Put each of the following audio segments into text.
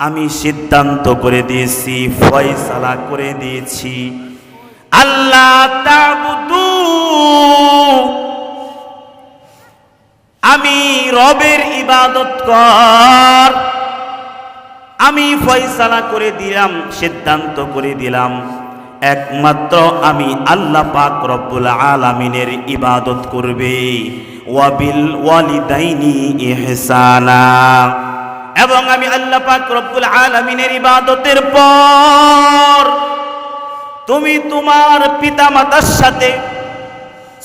আমি সিদ্ধান্ত করে দিয়েছি, ফয়সালা করে দিয়েছি। আল্লাহ আমি রবের ইবাদত কর। আমি ফয়সালা করে দিলাম, সিদ্ধান্ত করে দিলাম। একমাত্র আমি আল্লাহ পাক রব্বুল আলামিনের ইবাদত করবে। ওয়াবিল ওয়ালিদাইনি ইহসানা। এবং আমি আল্লাহ পাক রব্বুল আলামিনের ইবাদতের পর তুমি তোমার পিতামাতার সাথে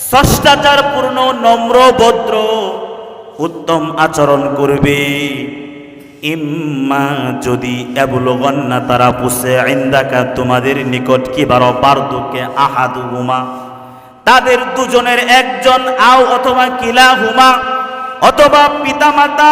ষষ্ঠাচার নম্র, ভদ্র, উত্তম আচরণ করবে। ইম্মা যদি এবলগন্না তারা পুষে আইন্দাকা তোমাদের নিকট কিবার পারদুকে আহাদু হুমা তাদের দুজনের একজন আও অথবা কিলা হুমা অথবা পিতামাতা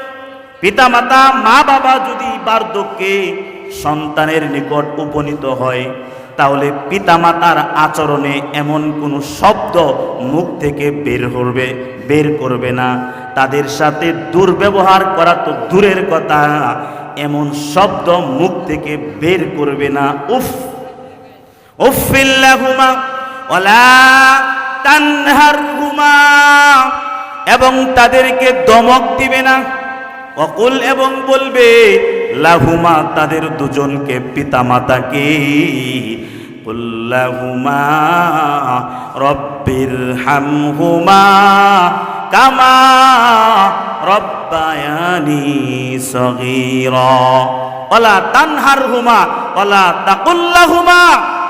পিতামাতা মা বাবা যদি বার্ধক্যে সন্তানের নিকট উপনীত হয়, তাহলে পিতামাতার আচরণে এমন কোনো শব্দ মুখ থেকে বের করবে বের করবে না। তাদের সাথে দুর্ব্যবহার করা তো দূরের কথা, এমন শব্দ মুখ থেকে বের করবে না। উফ! উফিল্লাহুমা ওলা তানহারহুমা, এবং তাদেরকে দমক দিবে না। অকুল এবং বলবে, লাহুমা তাদের দুজনকে পিতা মাতাকে কুল্লাহুমা রব্বির হামহুমা কামা রব্বায়ানি সগীরা। ওলা তানহারহুমা ওলা তাকুল্লাহুমা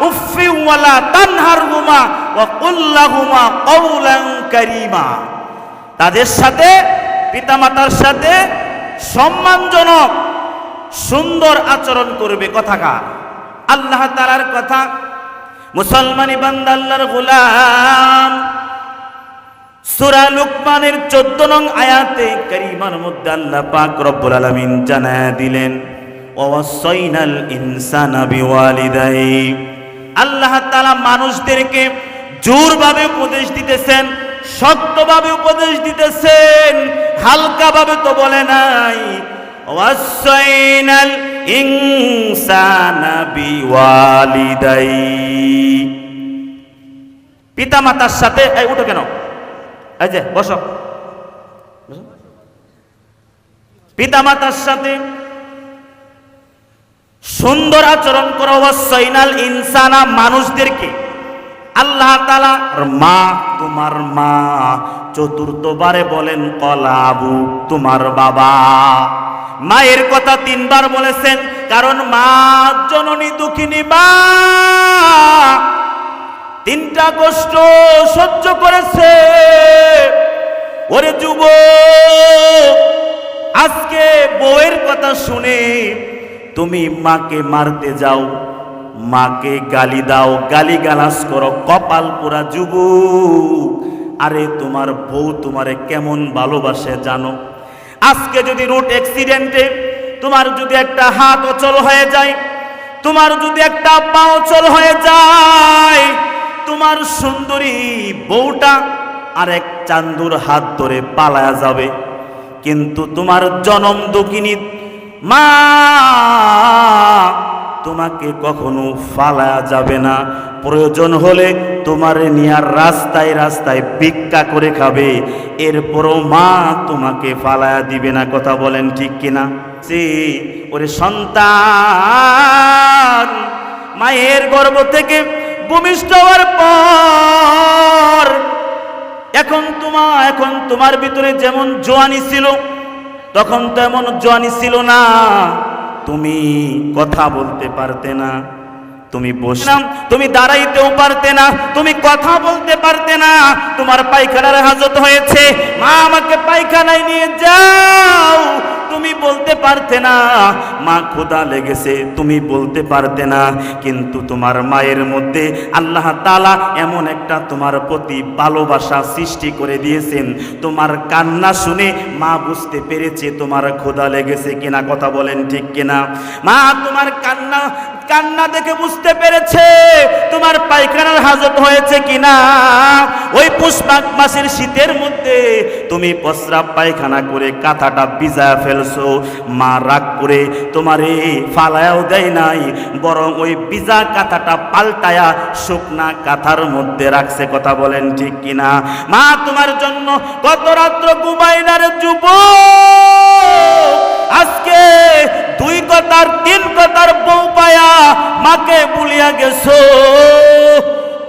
উফি ওয়ালা তানহারহুমা ওয়া কুল্লাহুমা কওলান কারীমা। তাদের সাথে, পিতামাতার সাথে সম্মানজনক, সুন্দর আচরণ করবে কথা কথাকা আল্লাহ তালার কথা, মুসলমানি বান্দাল্লার গোলাম। সুরা লুকমানের চোদ্দ নং আয়াতে করিমার মধ্যে আল্লাহ পাক রব্বুল আলামিন জানায় দিলেন, ওয়াসাইনাল ইনসানা আল্লাহ তাআলা মানুষদেরকে জোরভাবে উপদেশ দিতেছেন, শক্তভাবে উপদেশ দিতেছেন। হালকাভাবে তো বলে নাই, ওয়াসাইনাল ইনসানা বিওয়ালিদাই। পিতা মাতার সাথে, এই উঠো কেন? এই যে, বসো। পিতা মাতার সাথে সুন্দর আচরণ করো, ওয়াসাইনাল ইনসানা মানুষদেরকে। আল্লাহ তালা মা, তোমার মা, চতুর্থবারে বলেন কলাবু, তোমার বাবা। মায়ের কথা তিনবার বলেছেন, কারণ মা জননী দুঃখিনী মা। তিনটা কষ্ট সহ্য করেছে। ওরে যুব আজকে বউয়ের কথা শুনে তুমি মাকে মারতে যাও। মাকে গালি দাও গালি গালাস করো, কপাল পোড়া যুব আরে তোমার বউ তোমারে কেমন ভালোবাসে জানো? আজকে যদি রোড অ্যাক্সিডেন্টে তোমার যদি একটা হাত অচল হয়ে যায়, তোমার যদি একটা পা অচল হয়ে যায়, তোমার সুন্দরী বউটা আর এক চান্দুর হাত ধরে পালায়া যাবে। কিন্তু তোমার জনম দক্ষিণী মা তোমাকে কখনো ফালা যাবে না। প্রয়োজন হলে তোমার নিয়ার রাস্তায় রাস্তায় ভিক্ষা করে খাবে। এরপরও মা তোমাকে ফালায়া দিবে না, কথা বলেন ঠিক কিনা? সে ওরে সন্তান, মায়ের গর্ভ থেকে ভূমিষ্ঠ হওয়ার পর এখন তোমা, এখন তোমার ভিতরে যেমন জোয়ানি ছিল, তখন তো এমন জোয়ানি ছিল না। তুমি কথা বলতে পারতে না, তুমি বসলাম তুমি দাঁড়াইতেও পারতে না, তুমি কথা বলতে পারতে না, তোমার পায়খানার হাজত হয়েছে, মা আমাকে পায়খানায় নিয়ে যাও তুমি বলতে পারতে না। মা খোদা লেগেছে, তুমি বলতে পারতে না। কিন্তু তোমার মায়ের মধ্যে আল্লাহ তালা এমন একটা তোমার প্রতি ভালোবাসা সৃষ্টি করে দিয়েছেন। তোমার কান্না শুনে মা বুঝতে পেরেছে তোমার ক্ষুধা লেগেছে কিনা, কথা বলেন ঠিক কিনা। মা, তোমার কান্না কান্না দেখে বুঝতে পেরেছে তোমার পায়খানার হাজত হয়েছে কিনা? ওই পুষ্পাক মাসের শীতের মধ্যে তুমি প্রস্রাব পায়খানা করে কাঁথাটা ভিজা ফেলছো। মা রাগ করে তোমারে ফালায়াও দেয় নাই, বরং ওই ভিজা কাঁথাটা পাল্টায়া শুকনা কাঁথার মধ্যে রাখছে, কথা বলেন ঠিক কিনা? মা, তোমার জন্য কত রাত্র ঘুমাইনার যুব আজকে দুই কথার, তিন কথার বউ পায়া মাকে বুলিয়া গেছো।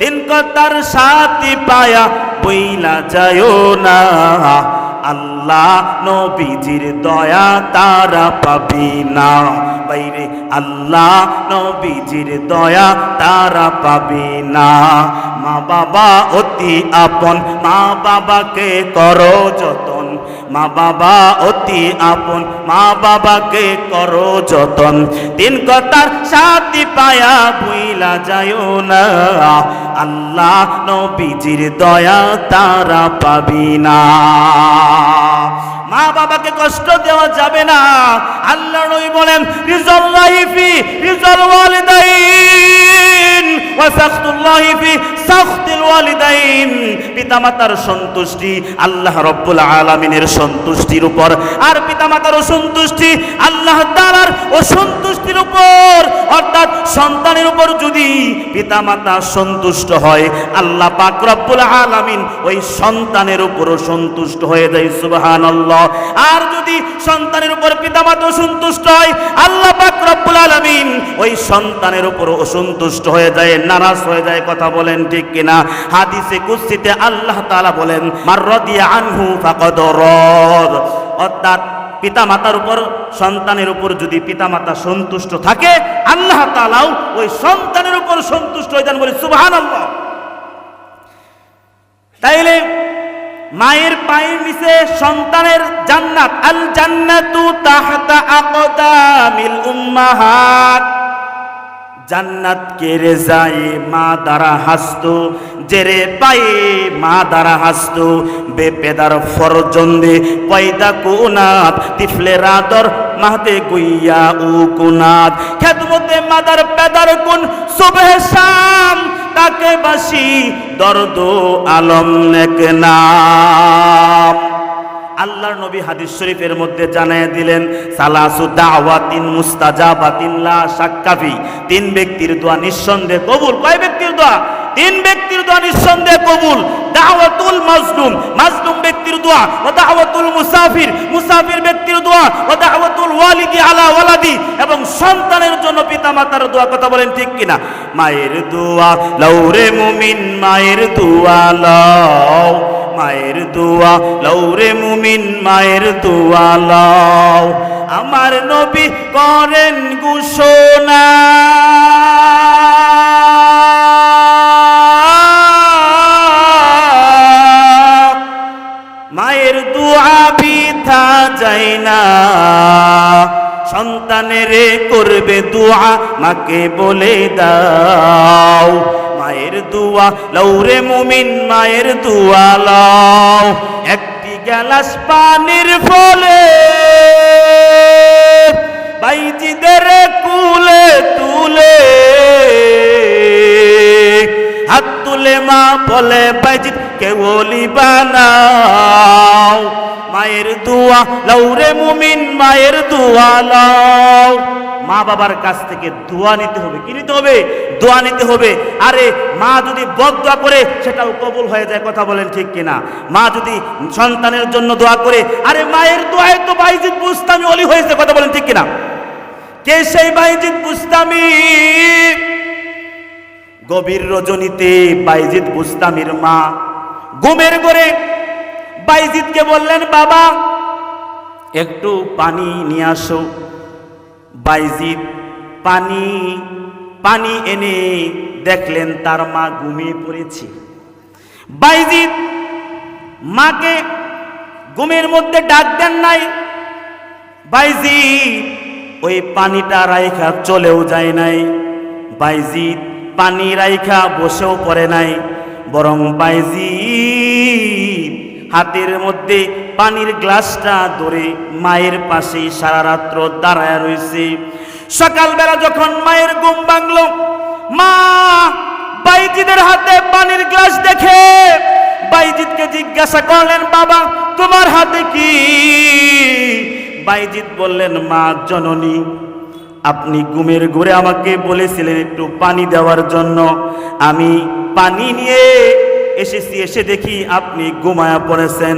তিন কথার সাথী পায়া বইলা যায় না। আল্লাহ নবীজির দয়া তারা পাবি না। বাইরে, আল্লাহ নবীজির দয়া তারা পাবি না। মা বাবা অতি আপন, মা বাবাকে করো যতন মা বাবা অতি আপন, মা বাবাকে করো যতন। তিন কথার সাথে পায়া বুইলা যায় না। আল্লাহ নবীজির দয়া তারা পাবি না। মা বাবাকে কষ্ট দেওয়া যাবে না। আল্লাহ নবী বলেন রিজল লাইফি রিজল ওয়ালিদাইন, ওয়া সাখতুল্লাহি ফি সাখতিল ওয়ালিদাইন। পিতামাতার সন্তুষ্টি আল্লাহ রব্বুল আলামিনের সন্তুষ্টির উপর। আর পিতামাতার অসন্তুষ্টি আল্লাহ তাআলার অসন্তুষ্টির উপর। অর্থাৎ সন্তানের উপর যদি পিতামাতা সন্তুষ্ট হয়, আল্লাহ পাক রব্বুল আলামিন ওই সন্তানের উপরও সন্তুষ্ট হয়ে যায়, সুবহানাল্লাহ। আর যদি সন্তানের উপর পিতামাতা অসন্তুষ্ট হয়, আল্লাহ পাক রব্বুল আলামিন ওই সন্তানের উপর অসন্তুষ্ট হয়ে যায়, নারাজ হয়ে যায়, কথা বলেন ঠিক কিনা? হাদিসে কুস্তিতে আল্লাহ তাআলা বলেন মাররাদিয়া আনহু ফাকাদ রাদ। অর্থাৎ পিতা মাতার উপর, সন্তানের উপর যদি পিতা মাতা সন্তুষ্ট থাকে, আল্লাহ তাআলাও ওই সন্তানের উপর সন্তুষ্ট হয়ে যান বলে সুবহানাল্লাহ। তাইলে মায়ের পায়ের নিচে সন্তানের জান্নাত আল জান্নাতু তাহতা আকদামিল উম্মাহাত। জান্নাত কেড়ে যায় মা দ্বারা হাসত জেরে পায়ে মা দ্বারা হাসত। বেপেদার ফরজন্দে পয়দা কুনাত, তিফলে রাদর মাহতে গুইয়া উ কুনাত খেদমতে মাদার পেদার কুন সুবহ শাম। তাকে বাসি দর্দ আলম নেক নাম আল্লাহর নবী হাদিস শরীফের মধ্যে জানিয়ে দিলেন, সালাসু দাওয়াতিন মুস্তাজাবাতিন লা শাক্কাফি। তিন ব্যক্তির দোয়া নিঃসন্দেহে কবুল। কয় ব্যক্তির দোয়া? তিন ব্যক্তির দোয়া নিঃসন্দেহে কবুল, দাওয়াতুল মাজলুম। মাজলুম ব্যক্তির দোয়া ও দাওয়াতুল মুসাফির। মুসাফির ব্যক্তির দোয়া ও দাওয়াতুল ওয়ালিদি আলা ওয়ালাদি। এবং সন্তানের জন্য পিতামাতার দোয়া, কথা বলেন ঠিক কিনা? মায়ের দোয়া লৌরে মুমিন, মায়ের দোয়া লও মায়ের দোয়া লৌরে মুমিন, মায়ের দোয়া লও আমার নবী করেন ঘোষণা। বিথা যায় না। সন্তানের করবে দোয়া, মাকে বলে দাও। মায়ের দোয়া লৌরে মুমিন, মায়ের দোয়া লও। একটি গ্যালাস পানির ফলে বাইজিদের কুলে, তুলে হাত তুলে মা বলে, বাইজিদ কেবলি বানাও। মায়ের দোয়া লৌরে মুমিন, মায়ের দোয়া লও মা বাবার কাছ থেকে দোয়া নিতে হবে। কি নিতে হবে? দোয়া নিতে হবে। আরে, মা যদি বদয়া করে, সেটাও কবুল হয়ে যায়, কথা বলেন ঠিক কিনা? মা যদি সন্তানের জন্য দোয়া করে, আরে, মায়ের দোয়ায় তো বাইজিদ বুস্তামি অলি হয়েছে কথা বলেন ঠিক কিনা? কে সেই বাইজিদ বুস্তামি? গভীর রজনীতে বাইজিদ বুস্তামির মা। ঘুমের ঘরে বাইজিদকে বললেন, বাবা, একটু পানি নিয়ে আসো। বাইজিদ পানি পানি এনে দেখলেন তার মা ঘুমিয়ে পড়েছে। বাইজিদ মাকে ঘুমের মধ্যে ডাক দেন নাই। বাইজিদ ওই পানিটা রাইখা চলেও যায় নাই। বাইজিৎ পানি রাইখা বসেও পড়ে নাই, বরং বাইজি হাতের মধ্যে পানির গ্লাসটা ধরে মায়ের পাশেই সারা রাত্র দাঁড়ায় রয়েছে সকালবেলা যখন মায়ের ঘুম ভাঙলো, মা বাইজিদের হাতে পানির গ্লাস দেখে বাইজিদকে জিজ্ঞাসা করলেন, বাবা, তোমার হাতে কি? বাইজিদ বললেন, মা, জননী আপনি ঘুমের ঘুরে আমাকে বলেছিলেন একটু পানি দেওয়ার জন্য। আমি পানি নিয়ে এসেছি, এসে দেখি আপনি ঘুমায়া পড়েছেন।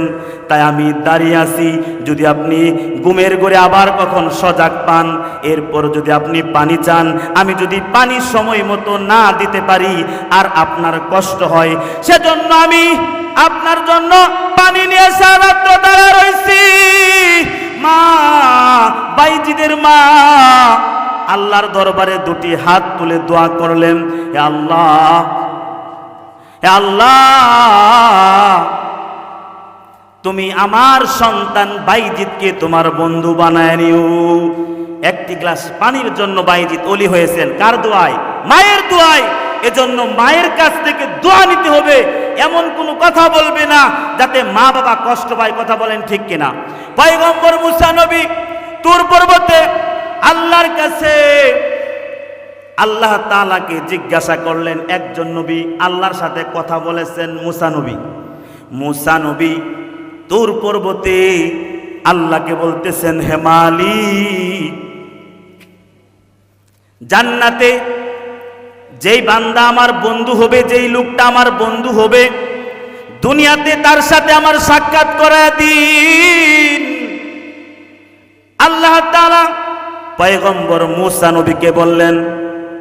তাই আমি দাঁড়িয়ে আছি। যদি আপনি ঘুমের ঘরে আবার কখন সজাগ পান, এরপর যদি আপনি পানি চান, আমি যদি পানি সময় মতো না দিতে পারি আর আপনার কষ্ট হয়, সেজন্য আমি আপনার জন্য পানি নিয়ে সারাত্র দাঁড়া রয়েছি মা, বাইজিদের মা। আল্লাহর দরবারে দুটি হাত তুলে দোয়া করলেন আল্লাহ আল্লাহ, তুমি আমার সন্তান বাইজিৎকে তোমার বন্ধু বানায় নিও। একটি গ্লাস পানির জন্য বাইজিৎ অলি হয়েছেন। কার দোয়ায়? মায়ের দোয়ায়। এজন্য মায়ের কাছ থেকে দোয়া নিতে হবে। এমন কোনো কথা বলবে না যাতে মা বাবা কষ্ট পায় কথা বলেন ঠিক কিনা। পয়গম্বর মুসা নবী তুর পর্বতে আল্লাহর কাছে আল্লাহ তালাকে জিজ্ঞাসা করলেন, একজন নবী আল্লাহর সাথে কথা বলেছেন মুসা নবী? মুসা নবী তুর পর্বতে আল্লাহকে বলতেছেন হেমালি জান্নাতে যেই বান্দা আমার বন্ধু হবে, যেই লোকটা আমার বন্ধু হবে, দুনিয়াতে তার সাথে আমার সাক্ষাৎ করায় দিন। আল্লাহ তাআলা পয়গম্বর মুসা নবীকে বললেন,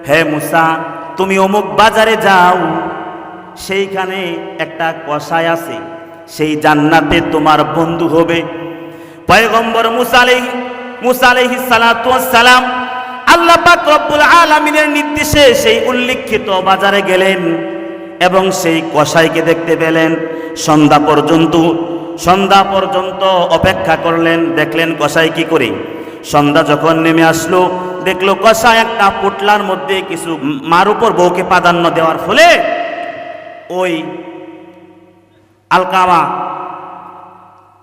হে মুসা, তুমি অমুক বাজারে যাও, সেইখানে একটা কষায় আছে, সেই জান্নাতে তোমার বন্ধু হবে। পয়গম্বর মুসা আলাইহিস সালাতু ওয়াস সালাম আল্লাহ রব্বুল আলামিনের নির্দেশে সেই উল্লিখিত বাজারে গেলেন এবং সেই কসাইকে দেখতে পেলেন। সন্ধ্যা পর্যন্ত সন্ধ্যা পর্যন্ত অপেক্ষা করলেন, দেখলেন কসাই কি করে। সন্ধ্যা যখন নেমে আসলো, দেখল কষাই একটা পুটলার মধ্যে কিছু মার উপর বউকে প্রাধান্য দেওয়ার ফলে ওই আলকামা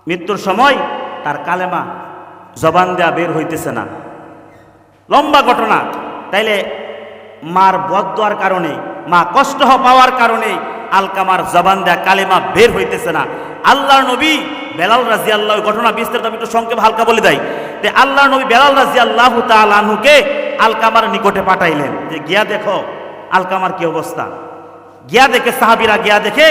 মৃত্যুর সময় তার কালেমা জবান দেয়া বের হইতেছে না। লম্বা ঘটনা। তাইলে মার বদ দেওয়ার কারণে, মা কষ্ট পাওয়ার কারণে আলকামার জবান দেয়া কালেমা বের হইতেছে না। আল্লাহর নবী বেলাল রাজি আল্লাহ ঘটনা বিস্তারিত আমি একটু সংক্ষেপ হালকা বলে দেয় যে আল্লাহর নবী বেলাল রাজি আল্লাহ তালুকে আলকামার নিকটে পাঠাইলেন। যে গিয়া দেখো আলকামার কি অবস্থা। গিয়া দেখে সাহাবিরা গিয়া দেখে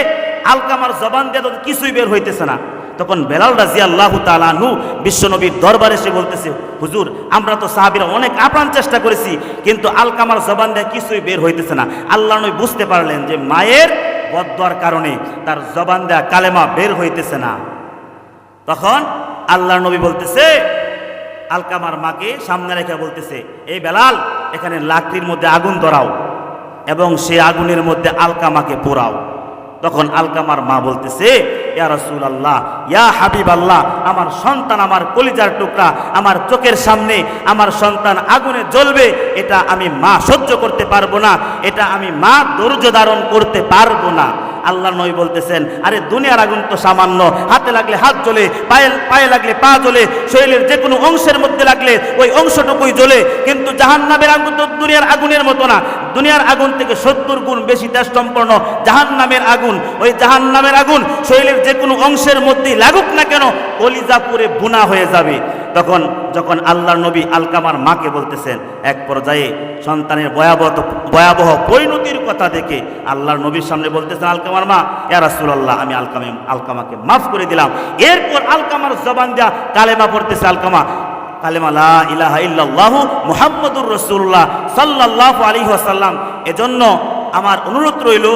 আলকামার জবান দিয়ে তো কিছুই বের হইতেছে না। তখন বেলাল রাজি আল্লাহ তালানহু বিশ্বনবীর দরবারে এসে বলতেছে, হুজুর, আমরা তো সাহাবিরা অনেক আপ্রাণ চেষ্টা করেছি, কিন্তু আলকামার জবান দিয়ে কিছুই বের হইতেছে না। আল্লাহ নবী বুঝতে পারলেন যে মায়ের বদ্বার কারণে তার জবান দেয়া কালেমা বের হইতেছে না। তখন আল্লাহ নবী বলতেছে আলকামার মাকে সামনে রেখে বলতেছে, এই বেলাল, এখানে লাকড়ির মধ্যে আগুন ধরাও এবং সে আগুনের মধ্যে আলকামাকে পোড়াও। তখন আলকামার মা বলতেছে ইয়া রসুল আল্লাহ ইয়া হাবিব আল্লাহ আমার সন্তান আমার কলিজার টুকরা, আমার চোখের সামনে আমার সন্তান আগুনে জ্বলবে, এটা আমি মা সহ্য করতে পারব না, এটা আমি মা ধৈর্য ধারণ করতে পারব না। আল্লাহ নই বলতেছেন, আরে দুনিয়ার আগুন তো সামান্য, হাতে লাগলে হাত জ্বলে, পায়ে পায়ে লাগলে পা জ্বলে, শরীরের যে কোনো অংশের মধ্যে লাগলে ওই অংশটুকুই জ্বলে, কিন্তু জাহান্নামের আগুন তো দুনিয়ার আগুনের মতো না। দুনিয়ার আগুন থেকে সত্তর গুণ বেশি তেজ সম্পন্ন জাহান্নামের আগুন। ওই জাহান্নামের আগুন শরীরের যে কোনো অংশের মধ্যেই লাগুক না কেন, কলিজা পুরে বুনা হয়ে যাবে। তখন যখন আল্লাহর নবী আলকামার মাকে বলতেছেন, এক পর্যায়ে সন্তানের ভয়াবহ ভয়াবহ পরিণতির কথা দেখে আল্লাহর নবীর সামনে বলতেছেন, আলকামার মা, ইয়া রাসূলুল্লাহ, আমি আলকামে আলকামাকে মাফ করে দিলাম। এরপর আলকামার জবান দেয়া কালেমা পড়তেছে, আলকামা, কালেমা লা ইলাহা ইল্লাল্লাহু মুহাম্মাদুর রাসূলুল্লাহ সাল্লাল্লাহু আলাইহি ওয়াসাল্লাম। এজন্য আমার অনুরোধ রইল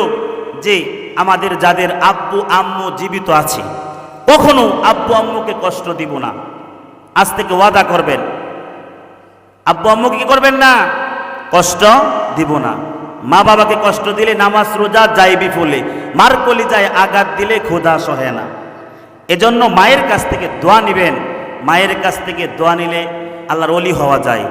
যে আমাদের যাদের আব্বু আম্মু জীবিত আছে, কখনো আব্বু আম্মুকে কষ্ট দিব না। আজ থেকে ওয়াদা করবেন। আব্বু আম্মুকে কি করবেন না? কষ্ট দিব না। মা বাবাকে কষ্ট দিলে নামাজ, রোজা যায় বিফলে। মার কলি যায় আঘাত দিলে ক্ষুধা সহে না। এজন্য মায়ের কাছ থেকে দোয়া নিবেন। মায়ের কাছ থেকে দোয়া নিলে আল্লাহর অলি হওয়া যায়।